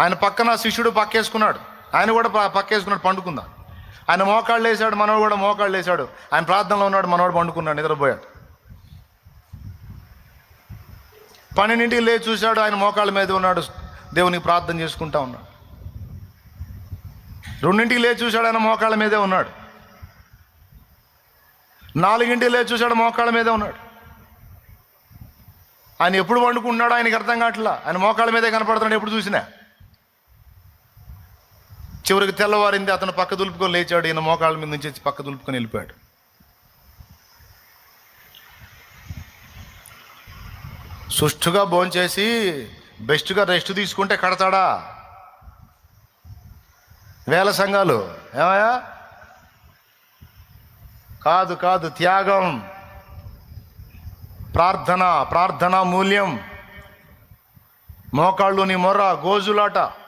ఆయన పక్కన శిష్యుడు పక్కేసుకున్నాడు. ఆయన కూడా పక్కేసుకున్నాడు పండుకుందాం. ఆయన మోకాళ్ళు వేసాడు మనోడు కూడా మోకాళ్ళు వేసాడు ఆయన ప్రార్థనలో ఉన్నాడు మనోడు పండుకున్నాడు నిద్రపోయాడు. పన్నెండింటికి లేచి చూశాడు ఆయన మోకాళ్ళ మీద ఉన్నాడు దేవునికి ప్రార్థన చేసుకుంటా ఉన్నాడు. రెండింటికి లేచి చూశాడు ఆయన మోకాళ్ళ మీదే ఉన్నాడు. నాలుగింటికి లేచి చూశాడు మోకాళ్ళ మీదే ఉన్నాడు. ఆయన ఎప్పుడు పండుకుంటున్నాడో ఆయనకి అర్థం కావట్లా? ఆయన మోకాళ్ళ మీదే కనపడుతున్నాడు ఎప్పుడు చూసినా? చివరికి తెల్లవారింది అతను పక్క దులుపుకొని లేచాడు ఈయన మోకాళ్ళ మీద నుంచి పక్క దులుపుకొని వెళ్ళిపోయాడు. సుష్టుగా భోంచేసి బెస్ట్గా రెస్ట్ తీసుకుంటే కడతాడా? వేల సంఘాలు ఏమయ్యా? కాదు కాదు త్యాగం. ప్రార్థన ప్రార్థన మూల్యం. మోకాళ్ళు నీ మొర్ర గోజులాట.